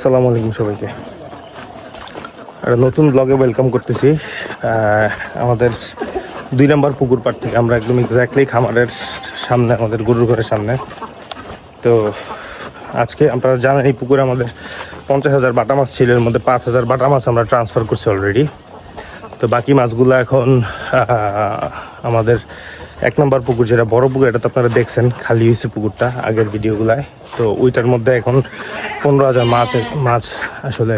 আসসালামু আলাইকুম সবাইকে। একটা নতুন ব্লগে ওয়েলকাম করতেছি। আমাদের দুই নম্বর পুকুর পাড় থেকে আমরা একদম এক্স্যাক্টলি খামারের সামনে, আমাদের গরুর ঘরের সামনে। তো আজকে আপনারা জানেন, এই পুকুরে আমাদের পঞ্চাশ হাজার বাটা মাছ ছিল, এর মধ্যে পাঁচ হাজার বাটা মাছ আমরা ট্রান্সফার করছি অলরেডি তো বাকি মাছগুলো এখন আমাদের এক নম্বর পুকুর যেটা, বড় পুকুর, এটা তো আপনারা দেখছেন, খালি হয়েছে পুকুরটা, আগের ভিডিওগুলায়। তো ওইটার মধ্যে এখন পনেরো হাজার মাছ মাছ আসলে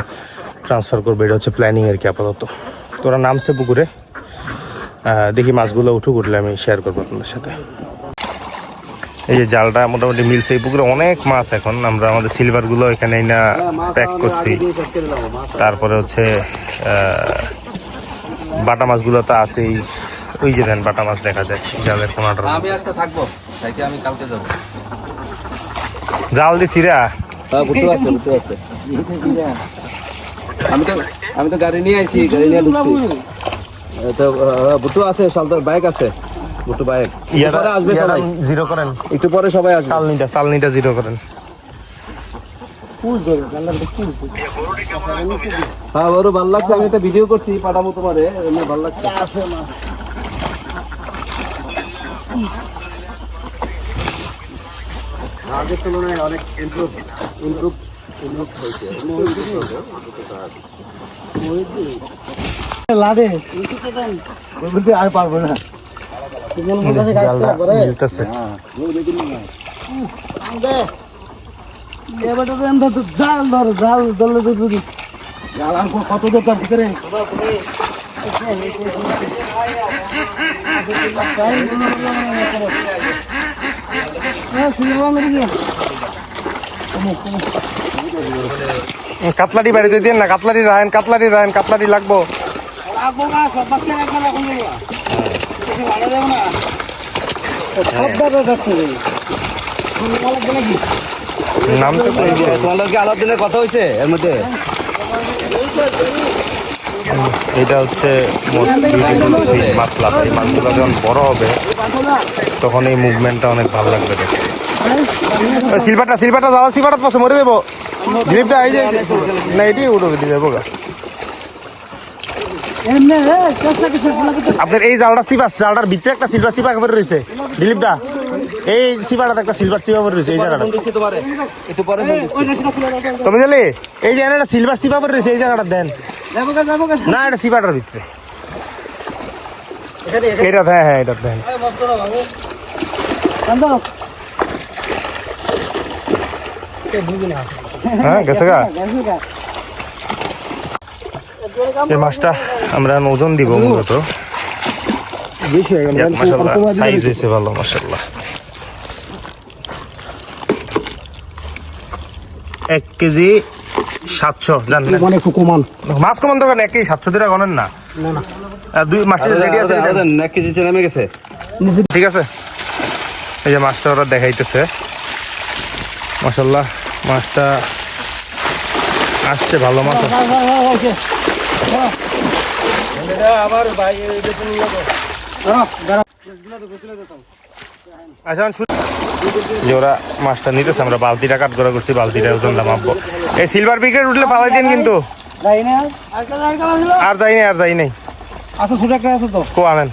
ট্রান্সফার করবে, এটা হচ্ছে প্ল্যানিং আর কি আপাতত। তো ওরা নামছে পুকুরে। দেখি মাছগুলো উঠুক, উঠলে আমি শেয়ার করব আপনাদের সাথে। এই যে জালটা মোটামুটি মিলছে, এই পুকুরে অনেক মাছ এখন। আমরা আমাদের সিলভারগুলো এখানে না প্যাক করছি। তারপরে হচ্ছে বাটা মাছগুলো তো আছেই। ওই যে দেন বাটা মাছ দেখা যায় জালের কোনাটার আমি আজকে থাকব তাইকে আমি কালকে যাব। জাল দিছি রা। হ্যাঁ বুটু আছে বুটু আছে। আমি তো আমি তো গাড়ি নিয়ে আইছি গাড়ি নিয়ে ঢুকছি। তো বুটু আছে বাইক আছে। বুটু বাইক ইয়ারা আসবে সবাই। জিরো করেন। একটু পরে সবাই আসবে। চালনিটা চালনিটা জিরো করেন। হ্যাঁ বড় ভালো লাগছে আমি একটা ভিডিও করছি পাঠাবো তোমারে ভালো লাগছে। আগের তুলনায় অনেক ইমপ্রুভ ইমপ্রুভ ইমপ্রুভ হয়েছে। লাদে। আর পারব না। জালটা মিলতেছে এবারটা দেন তো জাল ধর জাল ধরলে তো বুঝি। জাল আর কত দরকার ভিতরে? কাতলারি বাড়িতে দিন না কাতলারি রায়ন কাতলারি রায়ন কাতলারি লাগবো। নাকি নাম তো আলাপ দিনের কথা হয়েছে এর মধ্যে? এটা হচ্ছে beautiful মাছলা এই মাছগুলো যখন বড় হবে তখন এই মুভমেন্টটা অনেক ভালো লাগবে ওই সিলভারটা সিলভারটা দাদা সিলভারটা পাশে মরে দেবো যে না এটি দিয়ে যাব আপনার এই জালটা সিপা জালটার ভিতরে একটা সিলভার সিপা করে রয়েছে। দিলীপ দা এই সিপাটাতে একটা সিলভার সিপা করে রয়েছে এই জায়গাটা। তুমি জানলে এই যে একটা সিলভার সিপা করে রয়েছে এই জায়গাটা দেন। না এটা সিপাটার ভিতরে। এটা হ্যাঁ হ্যাঁ এটা দেন হ্যাঁ গেছে গা। এই মাছটা আমরা ওজন দিব মূলত। সাইজ হয়েছে। ভালো মাসাল্লাহ এক কেজি সাতশো জান নেন। মানে একটু কমান। মাছ কমান দোকান এক কেজি সাতশো দিটা গণেন না? না না। দুই মাসের রেডি আছে। এক কেজি নেমে গেছে। ঠিক আছে। এই যে মাছটা ওরা দেখাইতেছে। মাসাল্লাহ মাছটা আসছে ভালো মাছ আছে। আমার ভাই আচ্ছা শুরু- যে ওরা মাছটা নিতেছে আমরা বালতিটা কাট করা করছি বালতিটা ওজনটা মাপবো এই সিলভার পিকেট উঠলে পালাই দিন কিন্তু। আর যাই নাই আর যাই নাই। আচ্ছা ছোট একটা আছে তো। কো আনেন।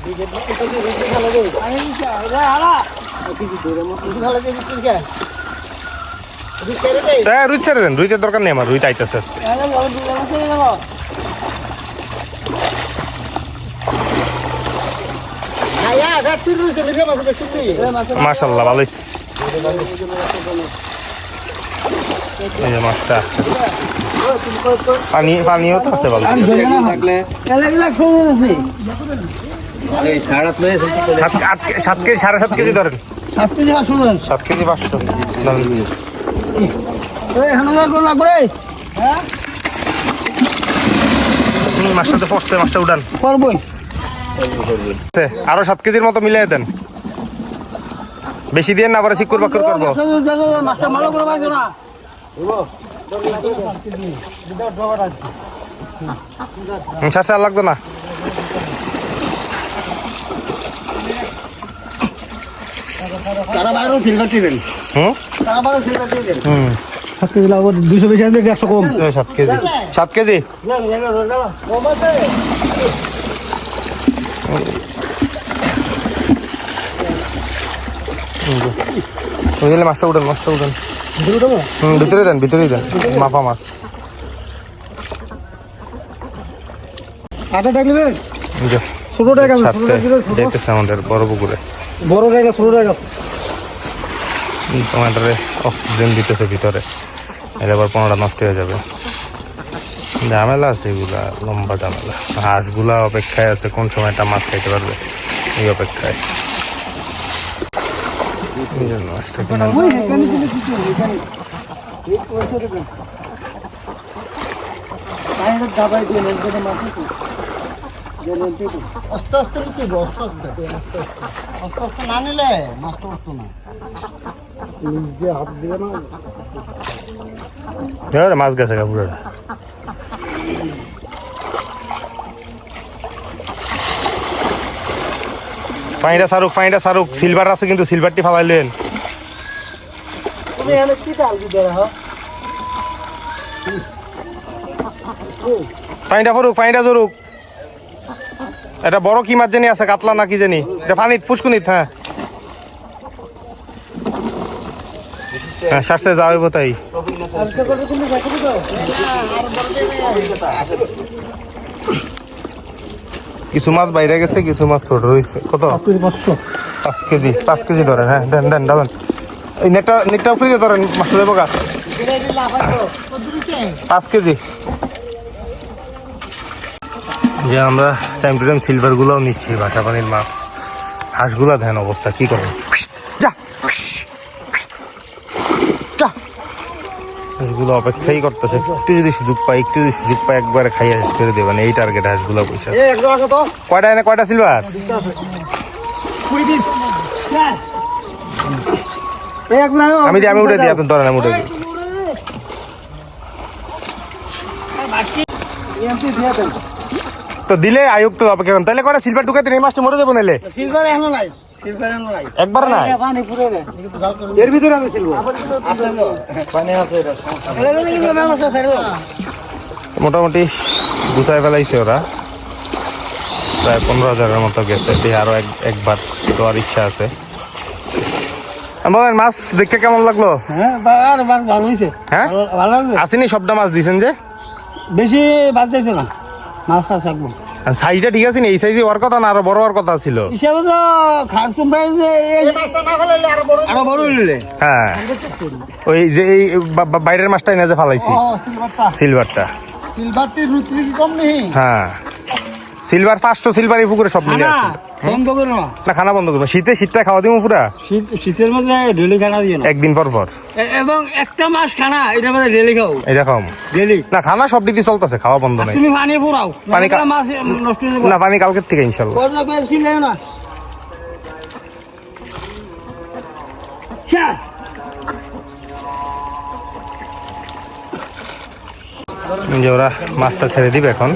হ্যাঁ রুই ছেড়ে দেন রুইতে দরকার নেই আমার রুইতে আইতেছে আজকে মাশাল্লাহ ভালো হইছে। এই যে মাছটা পানি পানিও তো আছে ভালো থাকলে এই সাড়ে সাত কেজি সাড়ে সাত কেজি ধরেন। সাত কেজি পাঁচশো। মাছটা তো পড়ছে মাছটা উঠান। আরও সাত কেজির মতো মিলিয়ে দেন। বেশি দিয়ে না আবার চিকুর বাকুর করব? শাসা লাগতো না। কম সাত কেজি। সাত কেজি কম আছে বুঝলে মাছটা উঠেন মাছটা উঠেন। হুম ভিতরে দেন ভিতরে দেন। মাপা মাছ। আটা থাকলে ছোট টাকা দেখতেছে আমাদের বড় পুকুরে। বড় টাকা ছোট টাকা টমাটোরে অক্সিজেন দিতেছে ভিতরে। আবার পনেরোটা নষ্ট হয়ে যাবে। ঝামেলা আছে এগুলা লম্বা ঝামেলা। হাঁসগুলা অপেক্ষায় আছে কোন সময় একটা মাছ খাইতে পারবে? এই অপেক্ষায় এই জন্য মাছটা কিনে আস্তে আস্তে নিতে হবে, আস্তে আস্তে আস্তে আস্তে না নিলে নষ্ট করতো না নিজ দিয়ে হাত মাছ গেছে পুরোটা। পানিটা সারুক পানিটা সারুক। সিলভার আছে কিন্তু সিলভারটি দিতে হ্যাঁ পানিটা ফুরুক পানিটা জরুক এটা বড় কি মাছ জানি আছে কাতলা না কি জানি। পানিত ফুসকুনিত হ্যাঁ। হ্যাঁ সারছে যাওয়া তাই আজকে করে তুমি দেখো তো কিছু মাছ বাইরে গেছে কিছু মাছ ছোট রয়েছে। কত? পাঁচশো পাঁচ কেজি। পাঁচ কেজি ধরেন হ্যাঁ দেন দেন দাবেন এই নেটটা নেটটা ফ্রিজে ধরেন মাছ দেবো গা পাঁচ কেজি। যে আমরা টাইম টু টাইম সিলভার গুলাও নিচ্ছি বাসা পানির মাছ। হাঁসগুলা ধ্যান অবস্থা কি করে যা যা হাঁসগুলো অপেক্ষাই করতেছে। একটু যদি সুযোগ পাই একটু যদি সুযোগ পাই একবারে খাইয়ে শেষ করে দেবেন এই টার্গেট হাঁসগুলো পয়সা কয়টা এনে কয়টা সিলভার আমি দিই আমি উঠে দিই আপনি ধরেন আমি উঠে দিই। তো দিলে আয়ুক্ত অপেক্ষা করেন। তাহলে কয়টা সিলভার ঢুকাতে এই মাছটা মরে এখনও নাই সিলভার এখনও নাই। একবার না পানি পুরে দেয় এর ভিতরে আছে আছে তো? পানি আছে এটা মোটামুটি গুছাই ফেলাইছে ওরা। প্রায় পনেরো হাজারের মতো গেছে। দিয়ে আরও এক একবার দেওয়ার ইচ্ছা আছে। বলেন মাছ দেখতে কেমন লাগল? হ্যাঁ ভালো হয়েছে হ্যাঁ? ভালো- ভালো লাগছে। আসেনি সবটা মাছ দিছেন যে? বেশি বাদ যাইছে না। মাছ টাছ একদম। সাইজটা ঠিক আছে না? এই সাইজে ওর কথা না আরও বড় হওয়ার কথা ছিল? হিসাবে তো খাস আরও বড় নিলে হ্যাঁ। ওই যে এই বাইরের মাছটাই না যে ফালাইছি? সিলভারটা সিলভারটা সিলভারটি রুত্রি কি কম নেই। হ্যাঁ। সিলভার পাঁচশো সিলভার এই পুকুরে সব মিলে আছে। বন্ধ করো। না না খানা বন্ধ করব। শীতে শীতটা খাওয়া দিব পুরা? শীত শীতের মধ্যে ডেলি খানা দিয়ে না একদিন পর পর। এবং একটা মাস খানা এটা মধ্যে ডেলি খাও। এটা খাও। ডেলি। না খানা সব দিদি চলতেছে খাওয়া বন্ধ নাই। তুমি পানি পুরাও পানি কা- পানি মাছ নষ্ট না পানি কালকের থেকে ইনশাল্লাহ। করে ছিলে না। যে ওরা মাছটা ছেড়ে দিবে এখন।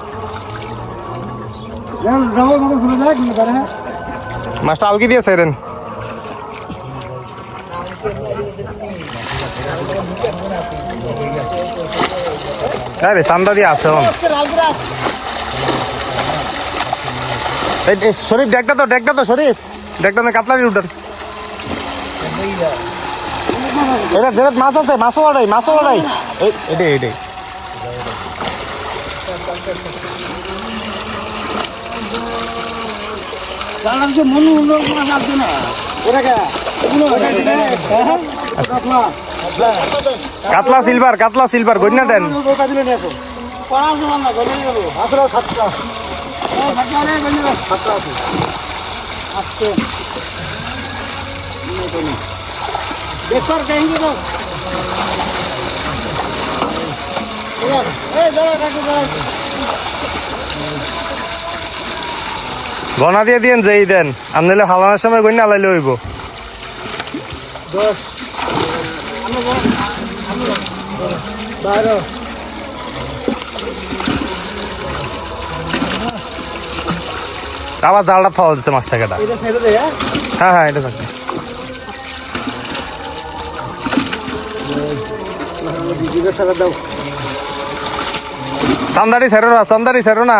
মাছটা আলগি দিয়ে ছেড়েন আরে চান্দা দিয়ে আছে শরীফ দেখটা তো দেখটা তো শরীফ দেখটা না কাতলারি উঠান এটা মাছ আছে মাছও লড়াই মাছও লড়াই এটাই এটাই জানা যে মন উন্নয়ন করা যাচ্ছে না ওরা কে কাতলা সিলভার কাতলা সিলভার গন্যা দেন। একবার ট্যাঙ্কি দাও এই দাঁড়া কাকু দাঁড়া। গনা দিয়ে দিন যেই দেন আনলে হালানোর সময় আলাইলে হইব দশ বারো আবার জালটা থাওয়া দিচ্ছে মাছ টাকাটা দে হ্যাঁ হ্যাঁ হ্যাঁ এটা থাকবে দাও সান্দারি ছেড়ো না সান্দারি ছেড়ো না।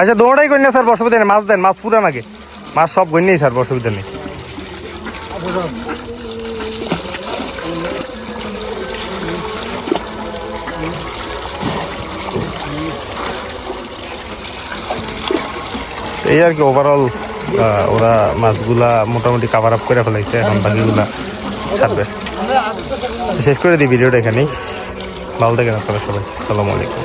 আচ্ছা দৌড়াই না, স্যার অসুবিধা নেই মাছ দেন, মাছ পুরা নাকি মাছ সব গই স্যার অসুবিধা নেই এই আর কি ওভারঅল ওরা মাছগুলা মোটামুটি কাভার আপ করে ফেলাইছে এখন বাকিগুলা ছাড়বে। শেষ করে দিই ভিডিওটা এখানেই। ভালো থাকেন আপনারা সবাই। সালামু আলাইকুম।